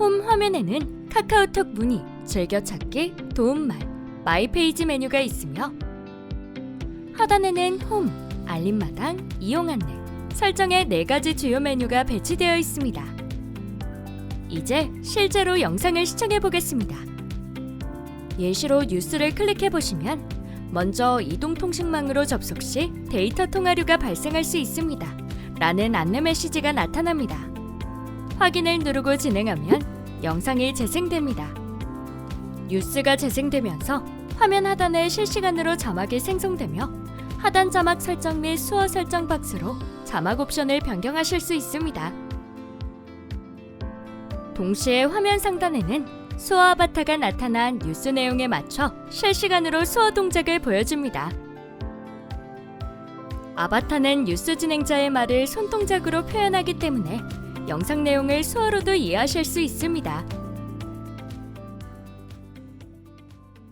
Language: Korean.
홈 화면에는 카카오톡 문의, 즐겨찾기, 도움말, 마이페이지 메뉴가 있으며 하단에는 홈, 알림마당, 이용 안내, 설정의 네 가지 주요 메뉴가 배치되어 있습니다. 이제 실제로 영상을 시청해 보겠습니다. 예시로 뉴스를 클릭해 보시면 먼저 이동통신망으로 접속 시 데이터 통화료가 발생할 수 있습니다. 라는 안내 메시지가 나타납니다. 확인을 누르고 진행하면 영상이 재생됩니다. 뉴스가 재생되면서 화면 하단에 실시간으로 자막이 생성되며 하단 자막 설정 및 수어 설정 박스로 자막 옵션을 변경하실 수 있습니다. 동시에 화면 상단에는 수어 아바타가 나타난 뉴스 내용에 맞춰 실시간으로 수어 동작을 보여줍니다. 아바타는 뉴스 진행자의 말을 손동작으로 표현하기 때문에 영상 내용을 수어로도 이해하실 수 있습니다.